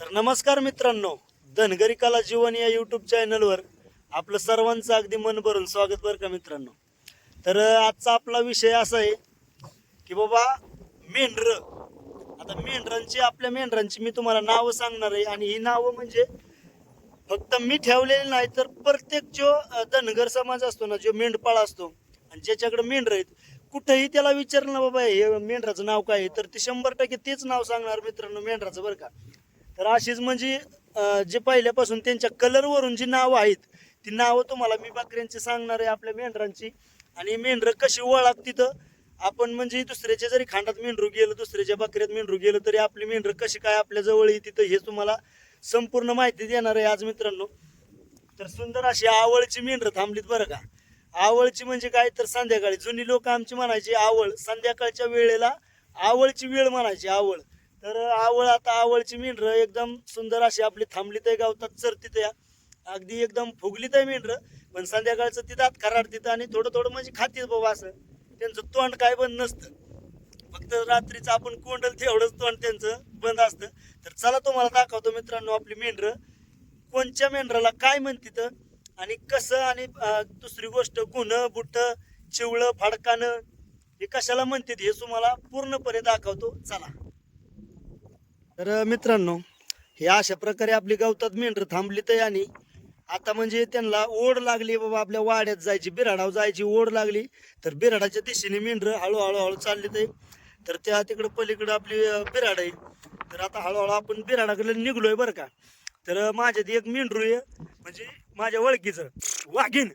तर नमस्कार मित्रांनो धनगरी कला जीवन या यूट्यूब चॅनलवर आपलं सर्वांचं अगदी मन भरून स्वागत बरं का मित्रांनो. तर आजचा आपला विषय असा आहे की बाबा मेंढर. आता मेंढरांची आपल्या मेंढरांची मी तुम्हाला नावं सांगणार आहे आणि ही नावं म्हणजे फक्त मी ठेवलेली नाही तर प्रत्येक जो धनगर समाज असतो ना जो मेंढपाळ असतो आणि ज्याच्याकडे मेंढर आहेत कुठेही त्याला विचारलं बाबा हे मेंढराचं नाव काय आहे तर ते शंभर टक्के तेच नाव सांगणार मित्रांनो मेंढराचं बरं का. तर अशीच म्हणजे जे पहिल्यापासून त्यांच्या कलरवरून जी नावं आहेत ती नावं तुम्हाला मी बकऱ्यांची सांगणार आहे आपल्या मेंढरांची. आणि मेंढरं कशी ओळख तिथं? आपण म्हणजे दुसऱ्याच्या जरी खांडात मेंढरू गेलं दुसऱ्याच्या बकऱ्यात मेंढरू गेलं तरी आपली मेंढरं कशी काय आपल्या जवळ तिथं हे तुम्हाला संपूर्ण माहिती देणार आहे आज मित्रांनो. तर सुंदर अशी आवळची मेंढरं थांबलीत बरं का? आवळची म्हणजे काय? तर संध्याकाळी. जुनी लोक आमची म्हणायची आवळ संध्याकाळच्या वेळेला आवळची वेळ म्हणायची आवळ. तर आवळ आता आवळची मेंढरं एकदम सुंदर अशी आपली थांबलीत आहे गावतात चरतीत या अगदी एकदम फुगलीत आहे मेंढरं पण संध्याकाळचं ती दात खराड तिथं आणि थोडं थोडं म्हणजे खातील बाबा असं. त्यांचं तोंड काय बंद नसतं. फक्त रात्रीचं आपण कोंडल तेवढंच तोंड त्यांचं बंद असतं. तर चला तुम्हाला दाखवतो मित्रांनो आपली मेंढरं. कोणच्या मेंढराला काय म्हणते तर आणि कसं आणि दुसरी गोष्ट गुण बुट चिवळं फाडकानं हे कशाला म्हणतात हे तुम्हाला पूर्णपणे दाखवतो. चला. तर मित्रांनो हे अशा प्रकारे आपली गवतात मेंढर थांबली तर आणि आता म्हणजे त्यांना ओढ लागली बाबा आपल्या वाड्यात जायची बिराडावर जायची ओढ लागली तर बिराडाच्या दिशेने मेंढर हळूहळू हळू चालली ते तर त्या तिकडं पलीकडं आपली बिराड आहे. तर आता हळूहळू आपण बिराडाकडे निघलोय बरं का. तर माझ्यात एक मेंढरू आहे म्हणजे माझ्या ओळखीचं वाघीण.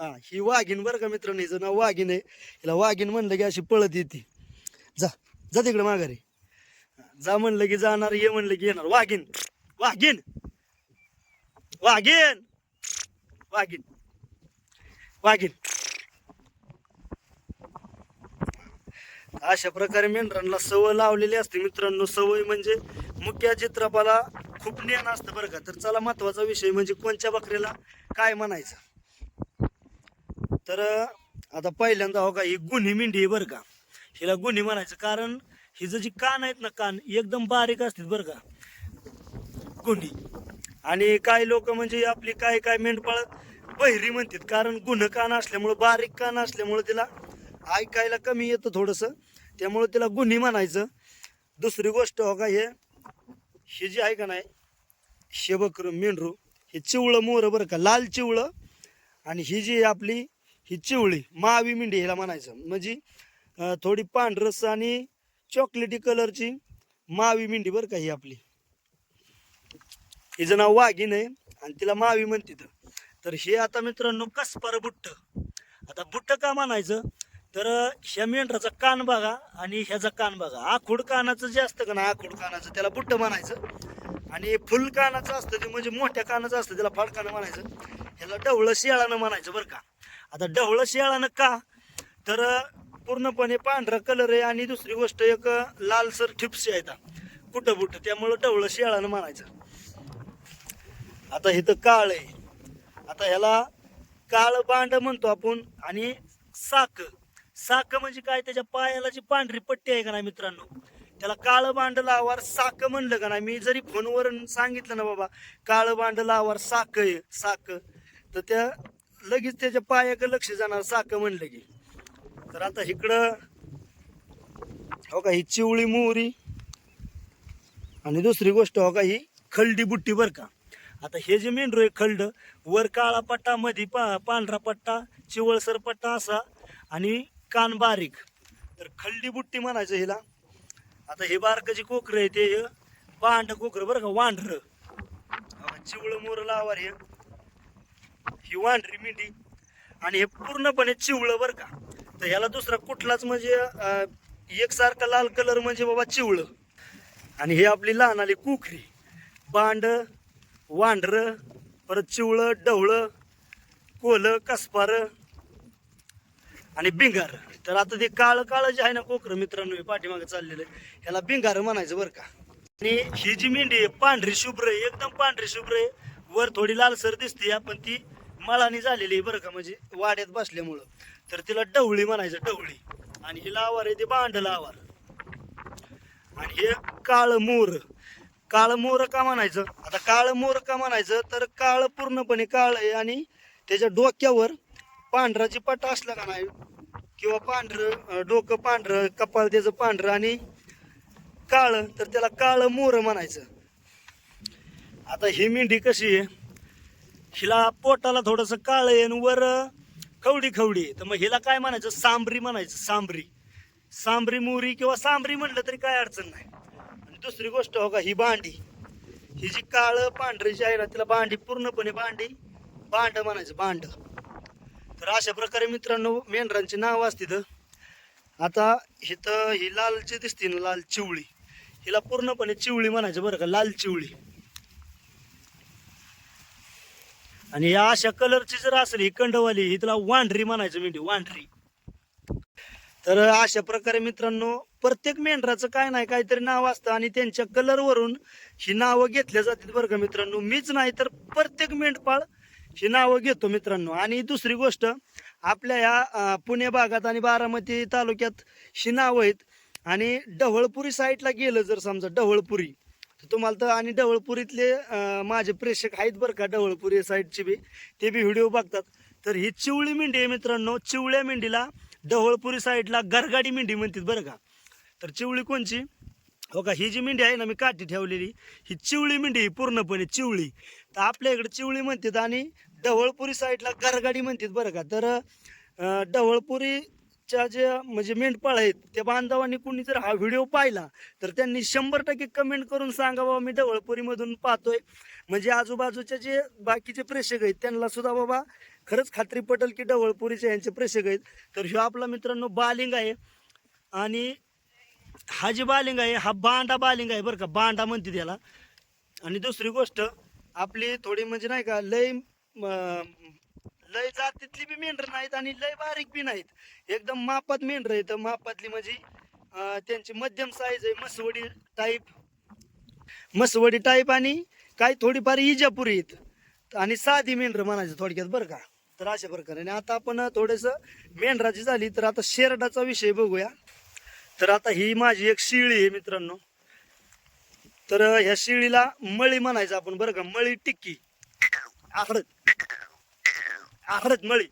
हा ही वाघीण बरं का मित्रांनो हिचं नाव वाघीण आहे. हिला वाघीण म्हणलं की अशी पळत येते. जा जा तिकडे माघारी. जा म्हणलं की जाणार ये म्हणलं की येणार. वाघीण वाघीण वाघीण वाघीण वाघीण. अशा प्रकारे मेंढरांना सवय लावलेली असते. मित्रांनो सवय म्हणजे मुख्य चित्रपाला खूप ज्ञान असतं बरं का. तर चला महत्त्वाचा विषय म्हणजे कोणत्या बकरीला काय म्हणायचं? तर आता पहिल्यांदा हो का ही गुन्ही मेंढी आहे बरं का. हिला गुन्ही म्हणायचं कारण हिचं जी कान आहेत ना कान एकदम बारीक असतात बरं का. गुंडी. आणि काही लोक म्हणजे आपली काय काय मेंढपाळ बहिरी म्हणतात. कारण गुन्ह कान असल्यामुळं बारीक कान असल्यामुळं तिला ऐकायला कमी येतं थोडंसं. त्यामुळं तिला गुन्ही म्हणायचं. दुसरी गोष्ट हो का हे हे जे आहे का नाही शेबकर मेंढरू हे चिवळं मोर बरं का लाल चिवळं. आणि ही जी आपली ही चिवळी मावी मेंढी हिला म्हणायचं. म्हणजे थोडी पांढरस आणि चॉकलेटी कलरची मावी मेंढी बरं का ही आपली. हिचं नाव वाघीन आहे आणि तिला मावी म्हणते तर हे आता मित्रांनो कसपार बुट्ट. आता बुट्ट का म्हणायचं? तर ह्या मेंढराचा कान बघा आणि ह्याचा कान बघा. आखूड कानाचं जे असतं का ना आखूड कानाचं त्याला बुट्ट म्हणायचं. आणि फुल कानाचं असतं ते म्हणजे मोठ्या कानाचं असतं त्याला फाडकानं म्हणायचं. ह्याला डवळं शियाळानं म्हणायचं बरं का. आता डवळं शियाळानं का? तर पूर्णपणे पांढरा कलर आहे आणि दुसरी गोष्ट एक लालसर ठिपशी आहे कुठं बुट त्यामुळं टवळं शेळानं म्हणायचं. आता हे तर काळ आहे. आता ह्याला काळ बांड म्हणतो आपण आणि साक. साक म्हणजे काय? त्याच्या पायाला जी पांढरी पट्टी आहे का ना मित्रांनो? त्याला काळ बांड लावार साक म्हणलं का नाही? मी जरी फोनवर सांगितलं ना बाबा काळ बांड लावार साक आहे साक. तर त्या लगेच त्याच्या पायाकडे लक्ष जाणार साक म्हणलं की. तर आता इकडं हो का ही चिवळी मोहरी. आणि दुसरी गोष्ट हो का ही खलडी बुट्टी बर का. आता हे जे मेंढरू आहे खल्ड वर काळा पट्टा मधी पा पांढरा पट्टा चिवळसर पट्टा असा आणि कान बारीक. तर खल्डी बुट्टी म्हणायचं हिला. आता हे बारकाची कोकरं आहे ते पांढ कोकरं बरं का वांढर. चिवळ मोर लावार हे ही वांढरी मेंढी. आणि हे पूर्णपणे चिवळं बरं का. तर ह्याला दुसरा कुठलाच म्हणजे एकसारखा लाल कलर म्हणजे बाबा चिवळं. आणि हे आपली लहान आली कुखरी बांड वांढर परत चिवळं डवळं कोलं कसपार आणि बिंगार. तर आता ते काळ काळ जे आहे ना कोकरं मित्रांनो हे पाठीमागे चाललेलं ह्याला बिंगार म्हणायचं बरं का. आणि ही जी मेंढी आहे पांढरी शुभ्र आहे एकदम पांढरी शुभ्र आहे. वर थोडी लालसर दिसते पण ती मळानी झालेली आहे बरं का म्हणजे वाड्यात बसल्यामुळं. तर तिला डवळी म्हणायचं डवळी आणि हिला आवार आहे ते बांड आवार. आणि हे काळ मोर काळं मोर का म्हणायचं? आता काळं मोर का म्हणायचं? तर काळं पूर्णपणे काळ आहे आणि त्याच्या डोक्यावर पांढराची पट असला का नाही? किंवा पांढरं डोकं पांढरं कपाळ त्याचं पांढरं आणि काळं तर त्याला काळं मोर म्हणायचं. आता ही मेंढी कशी आहे? हिला पोटाला थोडंसं काळ आहे आणि वर खवडी खवडी. तर मग हिला काय म्हणायचं? सांबरी म्हणायचं सांबरी सांबरी मोरी किंवा सांबरी म्हटलं तरी काय अडचण नाही. आणि दुसरी गोष्ट हो का ही भांडी. ही जी काळं पांढरी जी आहे ना तिला भांडी पूर्णपणे भांडी बांड म्हणायचं बांड तर अशा प्रकारे मित्रांनो मेंढरांची नावं असतील आता हिथं ही लालची दिसते ना लाल चिवळी. हिला पूर्णपणे चिवळी म्हणायचं बरं का लाल चिवळी. आणि या अशा कलरची जर असली ही कंडवाली ही तिला वांढरी म्हणायचं मेंढी वांढरी. तर अशा प्रकारे मित्रांनो प्रत्येक मेंढराचं काय नाही काहीतरी नाव असतं आणि त्यांच्या कलरवरून ही नावं घेतल्या जातात बरं का मित्रांनो. मीच नाही तर प्रत्येक मेंढपाळ ही नावं घेतो मित्रांनो. आणि दुसरी गोष्ट आपल्या ह्या पुणे भागात आणि बारामती तालुक्यात ही नावं आहेत. आणि ढवळपुरी साईडला गेलं जर समजा ढवळपुरी. तुम्हाला तर आणि ढवळपुरीतले माझे प्रेक्षक आहेत बरं का ढवळपुरी साईडचे बी. ते बी व्हिडिओ बघतात. तर ही चिवळी मेंढी आहे मित्रांनो. चिवळ्या मेंढीला ढवळपुरी साईडला गरगाडी मेंढी म्हणतात बरं का. तर चिवळी कोणची? हो का ही जी मेंढी आहे ना मी काठी ठेवलेली ही चिवळी मेंढी आहे पूर्णपणे चिवळी. तर आपल्या इकडे चिवळी म्हणतात आणि ढवळपुरी साईडला गरगाडी म्हणतात बरं का. तर ढवळपुरी आमच्या जे म्हणजे मेंढपाळ आहेत त्या बांधवांनी कुणी जर हा व्हिडिओ पाहिला तर त्यांनी शंभर टक्के कमेंट करून सांगा बाबा मी ढवळपुरीमधून पाहतोय. म्हणजे आजूबाजूचे जे बाकीचे प्रेक्षक आहेत त्यांना सुद्धा बाबा खरंच खात्री पटेल की ढवळपुरीचे यांचे प्रेक्षक आहेत. तर ह्यो आपला मित्रांनो बालिंग आहे. आणि हा जी बालिंग आहे हा बांडा बालिंग आहे बरं का बांडा म्हणते त्याला. आणि दुसरी गोष्ट आपली थोडी म्हणजे नाही का लय लय जातीतली बी मेंढर नाहीत आणि लय बारीक बी नाहीत. एकदम मापात मेंढर आहेत. मापातली म्हणजे त्यांची मध्यम साईज आहे मसवडी टाईप मसवडी टाईप आणि काही थोडीफार इजापुरी आहेत. आणि साधी मेंढर म्हणायचं थोडक्यात बरं का? तर अशा प्रकारे. आणि आता आपण थोडंसं मेंढराची झाली तर आता शेरडाचा विषय बघूया. तर आता ही माझी एक शिळी आहे मित्रांनो. तर ह्या शिळीला मळी म्हणायचं आपण बरं का? मळी टिक्की. आखडत आखडत मळी.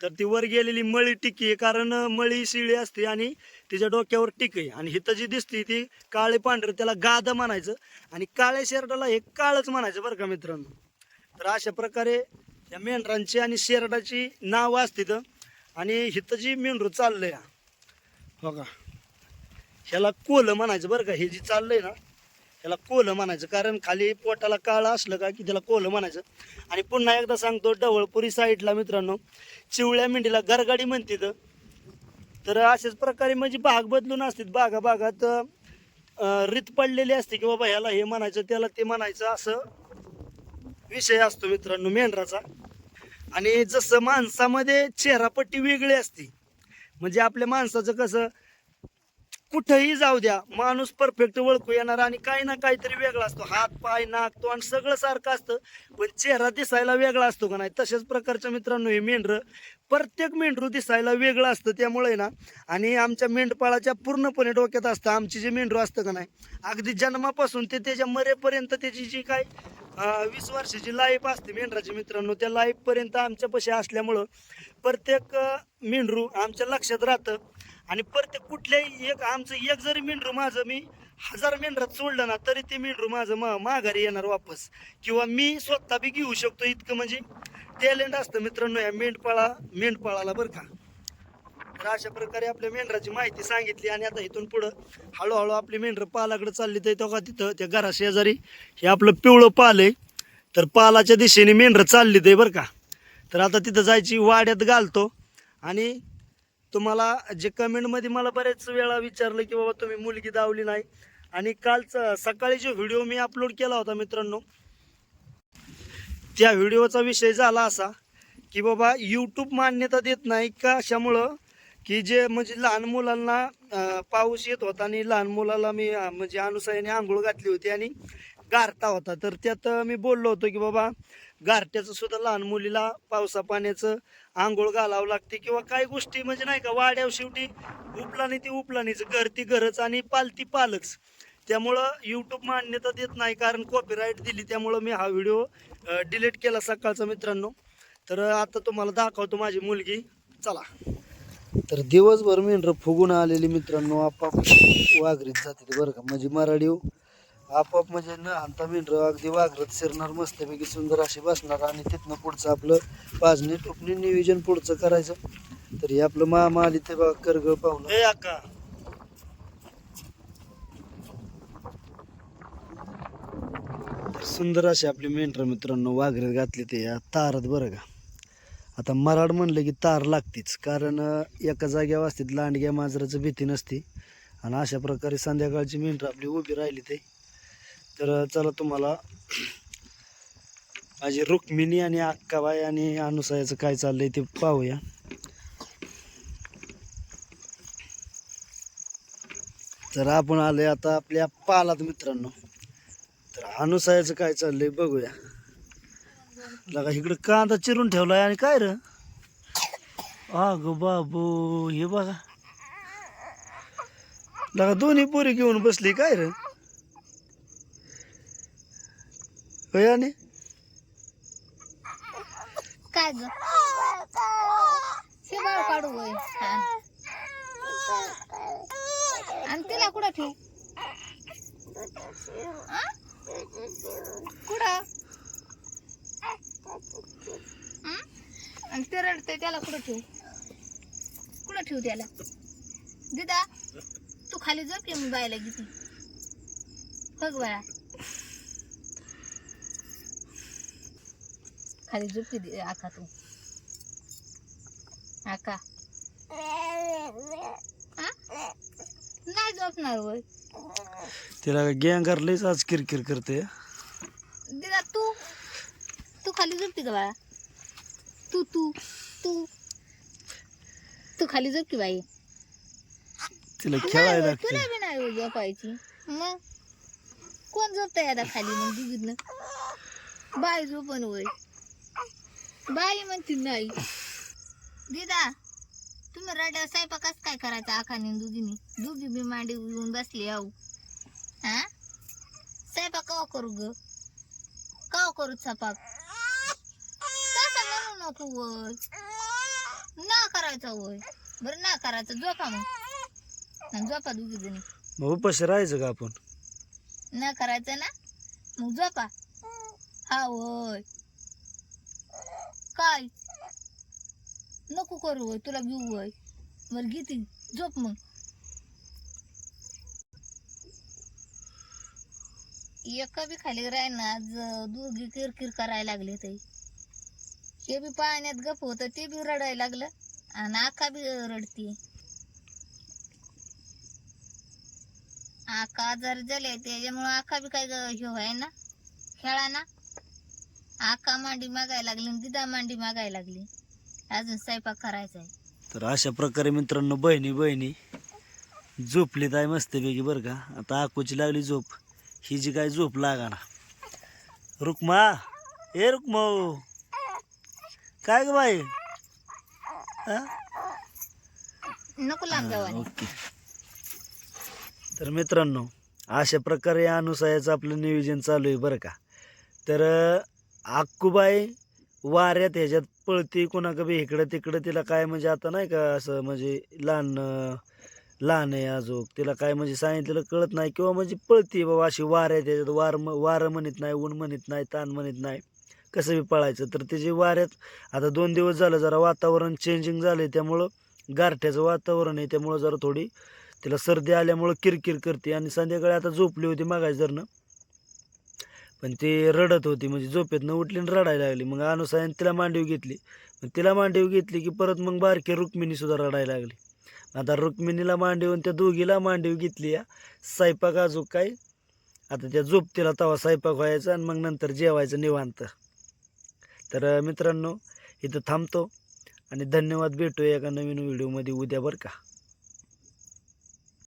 तर ती वर गेलेली मळी टिकी कारण मळी शिळी असते आणि तिच्या डोक्यावर टिक आहे. आणि हिथं जी दिसते ती काळे पांढरे त्याला गाद म्हणायचं. आणि काळ्या शेरडाला हे काळच म्हणायचं बरं का मित्रांनो. तर अशा प्रकारे या मेंढरांची आणि शेरडाची नावं असतात आणि हिथं जी मेंढरू चाललंय हो. का ह्याला कोलं म्हणायचं बरं का. हे जी चाललंय ना त्याला कोलं म्हणायचं. कारण खाली पोटाला काळं असलं का की त्याला कोलं म्हणायचं. आणि पुन्हा एकदा सांगतो डवळपुरी साईडला मित्रांनो चिवळ्या मेंढीला गरगाडी म्हणते तर अशाच प्रकारे म्हणजे भाग बदलून असतात. बागा बागात रीत पडलेली असते की बाबा ह्याला हे म्हणायचं त्याला ते म्हणायचं असं विषय असतो मित्रांनो मेंढराचा. आणि जसं माणसामध्ये चेहरापट्टी वेगळी असते. म्हणजे आपल्या माणसाचं कसं कुठंही जाऊ द्या. माणूस परफेक्ट ओळखू येणार आणि काही ना काहीतरी वेगळा असतो. हात पाय नाक तोंड सगळं सारखं असतं. पण चेहरा दिसायला वेगळा असतो का नाही? तशाच प्रकारच्या मित्रांनो हे मेंढरं प्रत्येक मेंढरू दिसायला वेगळं असतं त्यामुळे ना. आणि आमच्या मेंढपाळाच्या पूर्णपणे डोक्यात असतं आमची जे मेंढरू असतं का नाही? अगदी जन्मापासून ते त्याच्या मरेपर्यंत त्याची जी काय वीस वर्षाची लाईफ असते मेंढराची मित्रांनो त्या लाईफपर्यंत आमच्यापाशी असल्यामुळं प्रत्येक मेंढरू आमच्या लक्षात राहतं. आणि प्रत्येक कुठल्याही एक आमचं एक जरी मेंढरू माझं मी हजार मेंढरात सोडलं ना तरी ते मेंढरू माझं मा माघारी येणार वापस. किंवा मी स्वतः बी घेऊ शकतो इतकं म्हणजे टॅलेंट असतं मित्रांनो या मेंढपाळा मेंढपाळाला बरं का. तर अशा प्रकारे आपल्या मेंढराची माहिती सांगितली आणि आता इथून पुढं हळूहळू आपली मेंढरं पालाकडे चालली तर तो का तिथं त्या घरा शेजारी हे आपलं पिवळं पाल आहे. तर पालाच्या दिशेने मेंढरं चालली ते बरं का. तर आता तिथं जायची वाड्यात घालतो आणि तुम्हाला जे कमेंटमध्ये मला बरेच वेळा विचारलं की बाबा तुम्ही मुलगी दावली नाही. आणि कालचा सकाळी जो व्हिडिओ मी अपलोड केला होता मित्रांनो त्या व्हिडिओचा विषय झाला असा की बाबा यूट्यूब मान्यता देत नाही का अशामुळं की जे म्हणजे लहान मुलांना पाऊस येत होता आणि लहान मुलाला मी म्हणजे अनुसायाने आंघोळ घातली होती आणि गारटा होता. तर त्यात मी बोललो होतो की बाबा गारट्याचं सुद्धा लहान मुलीला पावसा पाण्याचं आंघोळ घालावं लागते किंवा काही गोष्टी म्हणजे नाही का वाड्याव शेवटी उपलानी ती उपलानीच घर ती घरच आणि पाल ती पालच. त्यामुळं यूट्यूब मान्यता देत नाही कारण कॉपीराईट दिली त्यामुळं मी हा व्हिडिओ डिलीट केला सकाळचा मित्रांनो. तर आता तुम्हाला दाखवतो माझी मुलगी. चला. तर दिवसभर मेंढरं फुगून आलेली मित्रांनो आपाप वाघरीत जाते बरं का. म्हणजे मराठी आपाप म्हणजे न हाणता मेंढरं अगदी वाघरत शिरणार मस्तपैकी सुंदर असे बसणार आणि तिथनं पुढचं आपलं पाजणी टोपणी नियोजन पुढचं करायचं. तर हे आपलं मामा आली ते बघा करगळ पाहून ए अक्का. सुंदर असे आपले मेंढरं मित्रांनो वाघरीत घातले ते या तारत बरं का. आता मराड म्हणलं की तार लागतीच कारण एका जाग्यावर असतात लांडग्या मांजराचं भीती नसते. आणि अशा प्रकारे संध्याकाळची मेंढरं आपली उभी राहिली ते. तर चला तुम्हाला माझी रुक्मिणी आणि अक्काबाई आणि अनुसयाचं काय चाललंय ते पाहूया. तर आपण आलोय आता आपल्या पालात मित्रांनो. तर अनुसयाचं काय चाललंय बघूया. लगा इकडं कांदा चिरून ठेवलाय आणि काय र? अग बाबू हे बघा. लगा दोन्ही पोरी घेऊन बसली काय र होय आणि? काय ग? शिवाळ काढू होय आणि तिला कुठं ठेव? कुठं? आणि ते रडते त्याला कुठं ठेवू? कुठं ठेवू त्याला? दिदा तू खाली झोप की मी बायला घेते बघ बाळा. खाली झोपी दे आका तू. आका हा? नाही झोपणार वय तिला गँगर लयच आज किरकिर करते. दिदा तू. तू खाली झोपती का बाळा? तू तू तू. तू खाली झोप की बाई. तिला खेळायला लागते. तुला बी नाही होय झोपायची. मग? कोण झोपतंय आता खाली मग दिदीतनं बाई झोपन वय बाई म्हणते नाही. दिदा तुम्ही रड्या स्वयंपाकच काय करायचा आखाने दुधीने? दुधी बी मांडी येऊन बसली आऊ हा? स्वयंपाक कवा करू ग? कवा करू स्वयंपाक? तसं म्हणू नको वय? ना करायचा वय. बरं ना करायचं. झोपा मग. आणि झोपा दोघी जणी मग उपाशी राहायचं का आपण? न करायचं ना? मग झोपा. हा होय काय? नको करू होय तुला घेऊ होय. मला घेते. झोप मग. एका बी खाली राहिना ना दोघी किरकिर करायला लागले ते. हे बी पाण्यात गप होत ते बी रडायला लागलं आणि आका बी रडती. आका आजार झाले त्याच्यामुळं आका बी काय हे व्हाय ना खेळा ना आका मांडी मागायला लागली आणि दिदा मांडी मागायला लागली. अजून स्वयंपाक करायचा आहे. तर अशा प्रकारे मित्रांनो बहिणी बहिणी झोपली आहे मस्तपैकी बरं का. आता आकूची लागली झोप. ही जी काय झोप लागाना. रुक्मा ए रुक्मा. काय ग बाई? हा? नको लांब जाऊ ओके. तर मित्रांनो अशा प्रकारे अनुसायाचं आपलं नियोजन चालू आहे बरं का. तर अं, आक्कूबाई वाऱ्यात ह्याच्यात पळते कुणाकं बी इकडं तिकडं तिला काय म्हणजे आता नाही का असं म्हणजे लहान लहान आहे अजून तिला काय म्हणजे सांगितलेलं कळत नाही किंवा म्हणजे पळते बाबा अशी वाऱ्यात ह्याच्यात वार वारं म्हणत नाही ऊन म्हणत नाही ताण म्हणत नाही. कसं बी पळायचं तर त्याची वाऱ्यात आता दोन दिवस झालं जरा वातावरण चेंजिंग झालं त्यामुळं गारठ्याचं वातावरण आहे त्यामुळं जरा थोडी तिला सर्दी आल्यामुळं किरकिर करते. आणि संध्याकाळी आता झोपली होती मागायचं जरनं पण ते रडत होती म्हणजे झोपेतनं उठली आणि रडायला लागली. मग अनुसायाने तिला मांडीव घेतली. मग तिला मांडीव घेतली की परत मग बारके रुक्मिणी सुद्धा रडायला लागली. आता रुक्मिणीला मांडीव आणि त्या दोघीला मांडीव घेतली या. स्वयंपाक अजून काय? आता त्या झोपतीला तवा स्वयंपाक व्हायचा आणि मग नंतर जेवायचं निवांत. तर मित्रांनो इथं थांबतो आणि धन्यवाद. भेटूया एका नवीन व्हिडिओमध्ये. उद्या बरं का.